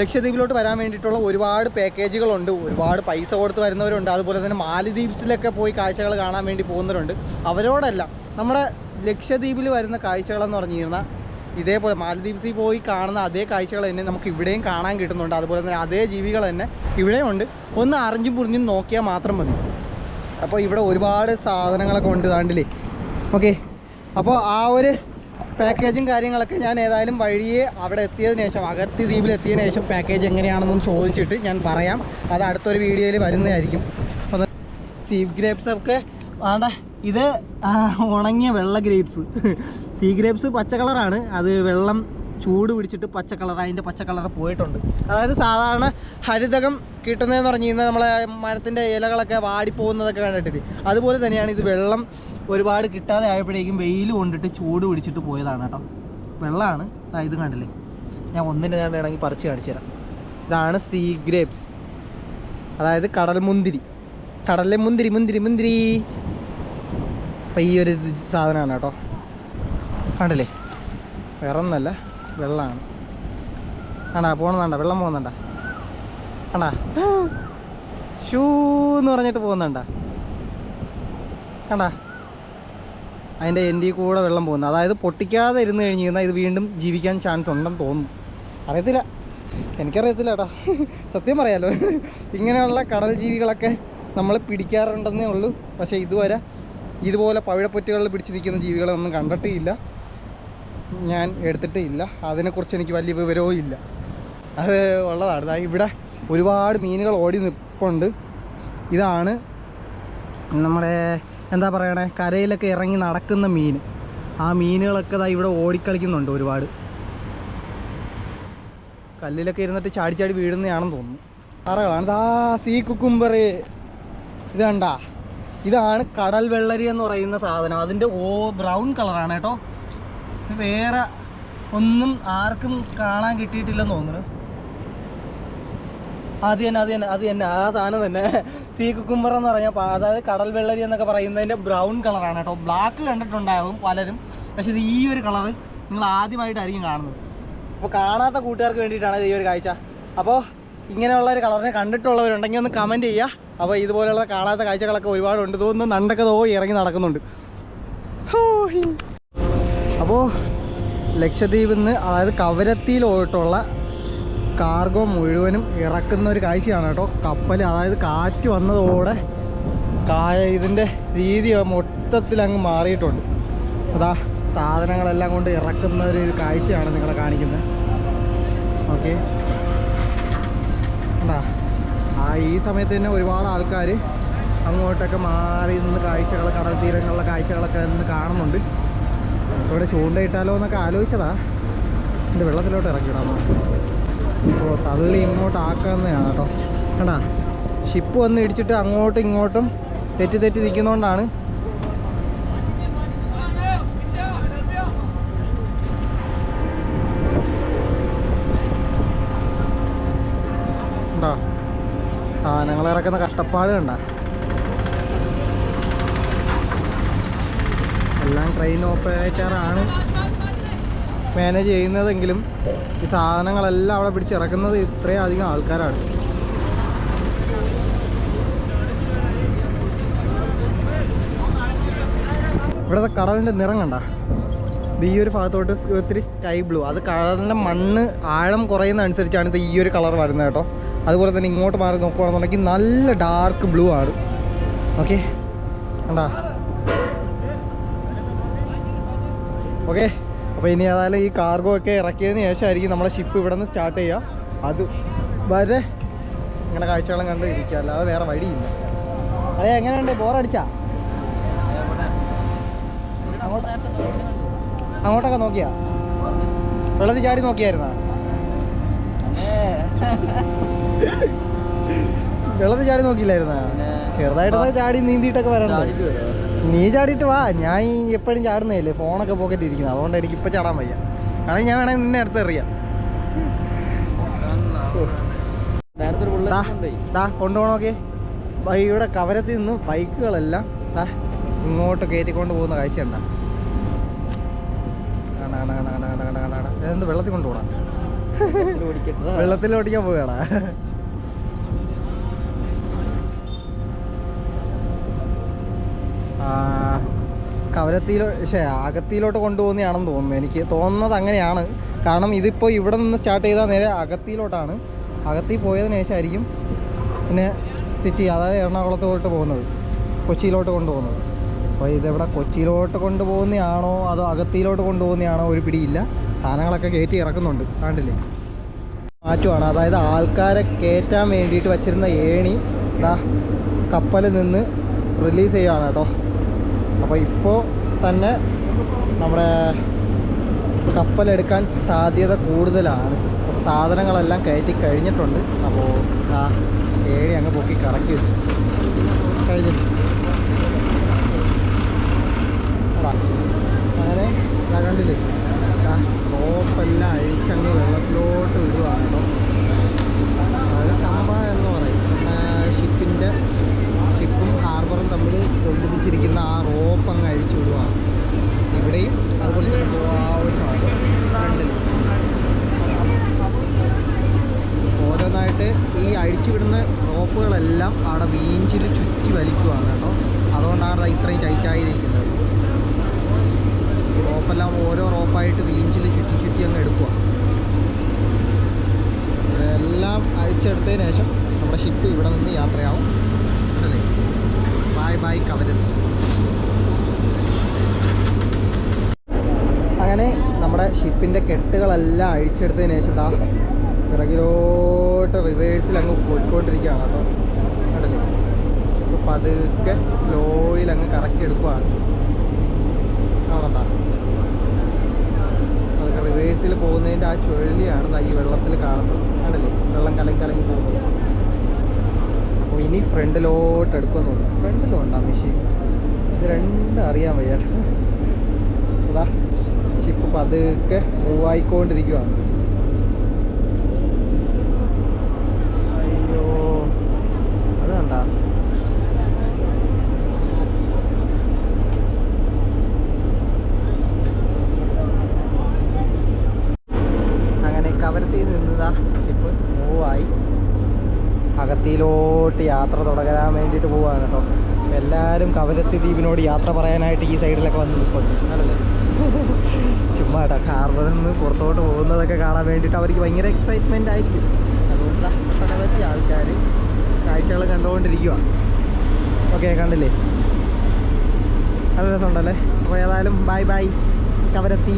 ലക്ഷദ്വീപിലോട്ട് വരാൻ വേണ്ടിയിട്ടുള്ള ഒരുപാട് പാക്കേജുകളുണ്ട് ഒരുപാട് പൈസ കൊടുത്ത് വരുന്നവരുണ്ട്. അതുപോലെ തന്നെ മാലിദ്വീപ്സിലൊക്കെ പോയി കാഴ്ചകൾ കാണാൻ വേണ്ടി പോകുന്നവരുണ്ട്. അവരോടല്ല നമ്മുടെ ലക്ഷദ്വീപിൽ വരുന്ന കാഴ്ചകളെന്ന് പറഞ്ഞു കഴിഞ്ഞാൽ ഇതേപോലെ മാലദ്വീപ്സിൽ പോയി കാണുന്ന അതേ കാഴ്ചകൾ തന്നെ നമുക്ക് ഇവിടെയും കാണാൻ കിട്ടുന്നുണ്ട്. അതുപോലെ തന്നെ അതേ ജീവികൾ തന്നെ ഇവിടെയും ഉണ്ട്. ഒന്ന് അറിഞ്ഞും പുറിഞ്ഞും നോക്കിയാൽ മാത്രം മതി. അപ്പോൾ ഇവിടെ ഒരുപാട് സാധനങ്ങളൊക്കെ ഉണ്ട് താണ്ടില്ലേ ഓക്കെ അപ്പോൾ ആ ഒരു പാക്കേജും കാര്യങ്ങളൊക്കെ ഞാൻ ഏതായാലും വഴിയെ അവിടെ എത്തിയതിന് ശേഷം അകത്തി ദ്വീപിൽ എത്തിയതിന് ശേഷം പാക്കേജ് എങ്ങനെയാണെന്നൊന്ന് ചോദിച്ചിട്ട് ഞാൻ പറയാം. അത് അടുത്തൊരു വീഡിയോയിൽ വരുന്നതായിരിക്കും. അത് സീ ഗ്രേപ്സ് ഒക്കെ ആണ്ട ഇത് ഉണങ്ങിയ വെള്ള ഗ്രേപ്സ് സീ ഗ്രേപ്സ് പച്ച കളറാണ്. അത് വെള്ളം ചൂട് പിടിച്ചിട്ട് പച്ച അതിന്റെ പച്ച പോയിട്ടുണ്ട്. അതായത് സാധാരണ ഹരിതകം കിട്ടുന്നതെന്ന് പറഞ്ഞു കഴിഞ്ഞാൽ നമ്മളെ മരത്തിന്റെ ഇലകളൊക്കെ വാടിപ്പോകുന്നതൊക്കെ കണ്ടിട്ട് അതുപോലെ തന്നെയാണ് ഇത് വെള്ളം ഒരുപാട് കിട്ടാതെ ആയപ്പോഴേക്കും വെയിൽ കൊണ്ടിട്ട് ചൂട് പിടിച്ചിട്ട് പോയതാണ് കേട്ടോ. വെള്ളമാണ്. ഇത് കണ്ടില്ലേ? ഞാൻ ഒന്നിന്റെ ഞാൻ വേണമെങ്കിൽ പറിച്ച് കാണിച്ചു തരാം. ഇതാണ് സീ ഗ്രേപ്സ്. അതായത് കടൽ മുന്തിരി. കടലിലെ മുന്തിരി മുന്തിരി മുന്തിരി. അപ്പം ഈ ഒരു സാധനമാണ് കേട്ടോ. കണ്ടില്ലേ? വേറെ ഒന്നല്ല വെള്ളമാണ് ആണ്ടാ പോകണമെന്നുണ്ട വെള്ളം പോകുന്നുണ്ട. കണ്ടാ? ഷൂ എന്ന് പറഞ്ഞിട്ട് പോകുന്നുണ്ട. കണ്ടാ? അതിന്റെ എന്റെ കൂടെ വെള്ളം പോകുന്നു. അതായത് പൊട്ടിക്കാതെ ഇരുന്ന് കഴിഞ്ഞ് കഴിഞ്ഞാൽ ഇത് വീണ്ടും ജീവിക്കാൻ ചാൻസ് ഉണ്ടെന്ന് തോന്നുന്നു. അറിയത്തില്ല. എനിക്കറിയത്തില്ല കേട്ടോ സത്യം പറയാലോ. ഇങ്ങനെയുള്ള കടൽ ജീവികളൊക്കെ നമ്മൾ പിടിക്കാറുണ്ടെന്നേ ഉള്ളൂ. പക്ഷേ ഇതുവരെ ഇതുപോലെ പവിഴപ്പൊറ്റുകളിൽ പിടിച്ച് നിൽക്കുന്ന ജീവികളെ ഒന്നും കണ്ടിട്ടേ ഇല്ല ഞാൻ എടുത്തിട്ടേ ഇല്ല അതിനെക്കുറിച്ച് എനിക്ക് വലിയ വിവരവും ഇല്ല. അത് ഉള്ളതാണ്. അതായത് ഇവിടെ ഒരുപാട് മീനുകൾ ഓടി നിൽപ്പുണ്ട് ഇതാണ് നമ്മുടെ എന്താ പറയണേ കരയിലൊക്കെ ഇറങ്ങി നടക്കുന്ന മീൻ. ആ മീനുകളൊക്കെ ദാ ഇവിടെ ഓടിക്കളിക്കുന്നുണ്ട് ഒരുപാട്. കല്ലിലൊക്കെ ഇരുന്നിട്ട് ചാടി ചാടി വീഴുന്നതാണെന്ന് തോന്നുന്നു. പാറകളാണ് ദാ സീ കുക്കുംബർ ഇത് കണ്ട? ഇതാണ് കടൽ വെള്ളരി എന്ന് പറയുന്ന സാധനം. അതിന്റെ ഓ ബ്രൗൺ കളറാണ് കേട്ടോ. ഇത് വേറെ ഒന്നും ആർക്കും കാണാൻ കിട്ടിയിട്ടില്ലെന്ന് തോന്നുന്നു. അത് തന്നെ അത് തന്നെ അത് തന്നെ. ആ സാധനം തന്നെ. സീ കുക്കുംബർ എന്ന് പറഞ്ഞാൽ അതായത് കടൽ വെള്ളരി എന്നൊക്കെ പറയുന്നതിന്റെ ബ്രൗൺ കളറാണ് കേട്ടോ. ബ്ലാക്ക് കണ്ടിട്ടുണ്ടാകും പലരും. പക്ഷേ ഇത് ഈ ഒരു കളറ് നിങ്ങൾ ആദ്യമായിട്ടായിരിക്കും കാണുന്നത്. അപ്പോൾ കാണാത്ത കൂട്ടുകാർക്ക് വേണ്ടിയിട്ടാണ് ഈ ഒരു കാഴ്ച. അപ്പോൾ ഇങ്ങനെയുള്ള ഒരു കളറിനെ കണ്ടിട്ടുള്ളവരുണ്ടെങ്കിൽ ഒന്ന് കമന്റ് ചെയ്യുക. അപ്പോൾ ഇതുപോലെയുള്ള കാണാത്ത കാഴ്ചകളൊക്കെ ഒരുപാടുണ്ട്. തോന്നുന്നു നണ്ടൊക്കെ തോ ഇറങ്ങി നടക്കുന്നുണ്ട്. ഹി. അപ്പോൾ ലക്ഷദ്വീപിൽ നിന്ന് അതായത് കവരത്തിയിലോട്ടുള്ള കാർഗോ മുഴുവനും ഇറക്കുന്ന ഒരു കാഴ്ചയാണ് കേട്ടോ. കപ്പൽ അതായത് കാറ്റ് വന്നതോടെ കായ ഇതിന്റെ രീതി മൊത്തത്തിൽ അങ്ങ് മാറിയിട്ടുണ്ട്. അതാ സാധനങ്ങളെല്ലാം കൊണ്ട് ഇറക്കുന്ന ഒരു കാഴ്ചയാണ് നിങ്ങളെ കാണിക്കുന്നത്. ഓക്കെ. ആ ഈ സമയത്ത് തന്നെ ഒരുപാട് ആൾക്കാർ അങ്ങോട്ടൊക്കെ മാറി നിന്ന് കാഴ്ചകൾ കടൽ തീരങ്ങളിലെ കാഴ്ചകളൊക്കെ നിന്ന് കാണുന്നുണ്ട്. ഇവിടെ ചൂണ്ടയിട്ടാലോ എന്നൊക്കെ ആലോചിച്ചതാ. എന്റെ വെള്ളത്തിലോട്ട് ഇറക്കിയിടാമോ അപ്പോൾ തള്ളി ഇങ്ങോട്ട് ആക്കാന്നെയാണ് കേട്ടോ. കണ്ടാ? ഷിപ്പ് വന്ന് ഇടിച്ചിട്ട് അങ്ങോട്ടും ഇങ്ങോട്ടും തെറ്റി തെറ്റി നിൽക്കുന്നതുകൊണ്ടാണ് കണ്ടോ? സാധനങ്ങൾ ഇറക്കുന്ന കഷ്ടപ്പാട് കണ്ട. എല്ലാം ട്രെയിൻ ഓപ്പറേറ്ററാണ് മാനേജ് ചെയ്യുന്നതെങ്കിലും ഈ സാധനങ്ങളെല്ലാം അവിടെ പിടിച്ചിറക്കുന്നത് ഇത്രയും അധികം ആൾക്കാരാണ്. ഇവിടുത്തെ കടലിന്റെ നിറം കണ്ട? ഇത് ഈ ഒരു ഭാഗത്തോട്ട് ഒത്തിരി സ്കൈ ബ്ലൂ അത് കടലിന്റെ മണ്ണ് ആഴം കുറയുന്ന അനുസരിച്ചാണ് ഇത് ഈ ഒരു കളർ വരുന്നത് കേട്ടോ. അതുപോലെ തന്നെ ഇങ്ങോട്ട് മാറി നോക്കുകയാണെന്നുണ്ടെങ്കിൽ നല്ല ഡാർക്ക് ബ്ലൂ ആണ്. ഓക്കെ കണ്ടാ? ഓക്കെ. അപ്പോൾ ഇനി ഏതായാലും ഈ കാർഗോ ഒക്കെ ഇറക്കിയതിന് ശേഷമായിരിക്കും നമ്മളെ ഷിപ്പ് ഇവിടെ നിന്ന് സ്റ്റാർട്ട് ചെയ്യുക. അത് വരെ ഇങ്ങനെ കാഴ്ചകളും കണ്ട് ഇരിക്കുക. അല്ലാതെ വേറെ വഴിയില്ല. അതെ എങ്ങനെയുണ്ട്? ബോറടിച്ചാ അങ്ങോട്ടൊക്കെ നോക്കിയാ? വെള്ളത്തിൽ ചാടി നോക്കിയായിരുന്നാ? വെള്ളത്തിൽ ചാടി നോക്കിയില്ലായിരുന്നാ? ചെറുതായിട്ടൊക്കെ ചാടി നീന്തിയിട്ടൊക്കെ വരണം നീ ചാടിയിട്ട് വാ. ഞാൻ എപ്പോഴും ചാടുന്നതല്ലേ. ഫോണൊക്കെ പോക്കറ്റ് ഇരിക്കുന്നത്. അതുകൊണ്ട് എനിക്ക് ഇപ്പം ചാടാൻ വയ്യ. കാരണം ഞാൻ വേണമെങ്കിൽ നിന്നെ അടുത്ത് എറിയാം. നേരത്തെ ഒരു ദാ, ബുള്ളറ്റ് ദാ കൊണ്ടുപോകണോക്കെ ഇവിടെ കവരത്തിൽ നിന്ന് ബൈക്കുകളെല്ലാം താ ഇങ്ങോട്ട് കയറ്റിക്കൊണ്ട് പോകുന്ന കാഴ്ച ഉണ്ടാ എന്ത് വെള്ളത്തിൽ കൊണ്ടുപോകണം വെള്ളത്തിൽ ഓടിക്കാൻ പോവുകയാടാ. ആ, കവരത്തിയിലോ പക്ഷേ അകത്തിയിലോട്ട് കൊണ്ടുപോകുന്നതാണെന്ന് തോന്നുന്നു. എനിക്ക് തോന്നുന്നത് അങ്ങനെയാണ്. കാരണം ഇതിപ്പോൾ ഇവിടെ നിന്ന് സ്റ്റാർട്ട് ചെയ്താൽ നേരെ അകത്തിയിലോട്ടാണ്. അകത്തി പോയതിന് ശേഷമായിരിക്കും പിന്നെ സിറ്റി അതായത് എറണാകുളത്തോട്ട് പോകുന്നത്. കൊച്ചിയിലോട്ട് കൊണ്ടുപോകുന്നത്. അപ്പോൾ ഇതെവിടെ കൊച്ചിയിലോട്ട് കൊണ്ടുപോകുന്നതാണോ അതോ അകത്തിയിലോട്ട് കൊണ്ടുപോകുന്നതാണോ ഒരു പിടിയില്ല. സാധനങ്ങളൊക്കെ കയറ്റി ഇറക്കുന്നുണ്ട്. കണ്ടില്ലേ? മാറ്റുവാണ്. അതായത് ആൾക്കാരെ കയറ്റാൻ വേണ്ടിയിട്ട് വച്ചിരുന്ന ഏണി കപ്പലിൽ നിന്ന് റിലീസ് ചെയ്യുകയാണ് കേട്ടോ. അപ്പോൾ ഇപ്പോൾ തന്നെ നമ്മുടെ കപ്പലെടുക്കാൻ സാധ്യത കൂടുതലാണ്. സാധനങ്ങളെല്ലാം കയറ്റി കഴിഞ്ഞിട്ടുണ്ട്. അപ്പോൾ ആ ഏഴി അങ്ങ് പൊക്കി കറക്കി വെച്ചു. കഴിഞ്ഞിട്ട്. അങ്ങനെ കണ്ടില്ലേ? ദാ റോപ്പെല്ലാം അഴിച്ചങ്ങ് വെള്ളത്തിലോട്ട് വിടുവാണ് അത് കമ്പ എന്ന് പറയും. ഷിപ്പിന്റെ ഷിപ്പും ഹാർബറും തമ്മിൽ ബന്ധിപ്പിച്ചിരിക്കുന്ന ആ റോപ്പ് അങ്ങ് അഴിച്ചു വിടുവാണ്. ഇവിടെയും അതുപോലെ തന്നെ. ആ ഒരു ഫ്രണ്ടിൽ ഓരോന്നായിട്ട് ഈ അഴിച്ചു വിടുന്ന റോപ്പുകളെല്ലാം അവിടെ വീഞ്ചിൽ ചുറ്റി വലിക്കുവാണ് കേട്ടോ. അതുകൊണ്ടാണ് അവിടെ ഇത്രയും ടൈറ്റായിരിക്കുന്നത്. റോപ്പെല്ലാം ഓരോ റോപ്പായിട്ട് വീഞ്ചിൽ ചുറ്റി ചുറ്റി അങ്ങ് എടുക്കുക എല്ലാം അഴിച്ചെടുത്തതിന് ശേഷം നമ്മുടെ ഷിപ്പ് ഇവിടെ നിന്ന് യാത്രയാവും. ബായ് ബായ് അങ്ങനെ നമ്മുടെ ഷിപ്പിന്റെ കെട്ടുകളെല്ലാം അഴിച്ചെടുത്തതിന് ശേഷം ദാ പിറകിലോട്ട് റിവേഴ്സിൽ അങ്ങ് പോയിക്കൊണ്ടിരിക്കുകയാണ്. അപ്പോൾ കണ്ടല്ലേ? അപ്പോൾ പതുക്കെ സ്ലോയിൽ അങ്ങ് കറക്കി എടുക്കുവാണ്. കാണണ്ട അതൊക്കെ റിവേഴ്സിൽ പോകുന്നതിന്റെ ആ ചുഴലിയാണ് ഈ വെള്ളത്തിൽ കാണുന്നത്. കണ്ടല്ലേ? വെള്ളം കലങ്ങി കലങ്ങി പോകുന്നത്. ഇനി ഫ്രണ്ടിലോട്ട് എടുക്കുന്നുണ്ട് ഫ്രണ്ടിലും ഉണ്ടാ മെഷീൻ ഇത് രണ്ടും അറിയാൻ വയ്യ. അതാ ഷിപ്പ് പതുക്കെ മൂവ് ആയിക്കൊണ്ടിരിക്കുവാണ് അയ്യോ അത് കണ്ട? അങ്ങനെ കവരത്തിൽ നിന്നതാ ഷിപ്പ്. മൂവായി അകത്തിയിലോട്ട് യാത്ര തുടരാൻ വേണ്ടിയിട്ട് പോവാണ് കേട്ടോ. എല്ലാവരും കവരത്തി ദ്വീപിനോട് യാത്ര പറയാനായിട്ട് ഈ സൈഡിലൊക്കെ വന്ന് നിൽക്കുന്നു ആണല്ലേ? ചുമ്മാ കേട്ടോ ഹാർബറിൽ നിന്ന് പുറത്തോട്ട് പോകുന്നതൊക്കെ കാണാൻ വേണ്ടിയിട്ട് അവർക്ക് ഭയങ്കര എക്സൈറ്റ്മെന്റ് ആയിരിക്കും. അതുകൊണ്ട് ഒട്ടനവധി ആൾക്കാർ കാഴ്ചകൾ കണ്ടുകൊണ്ടിരിക്കുക ഓക്കെ കണ്ടില്ലേ? നല്ല രസമുണ്ടല്ലേ? അപ്പോൾ ഏതായാലും ബൈ ബൈ കവരത്തി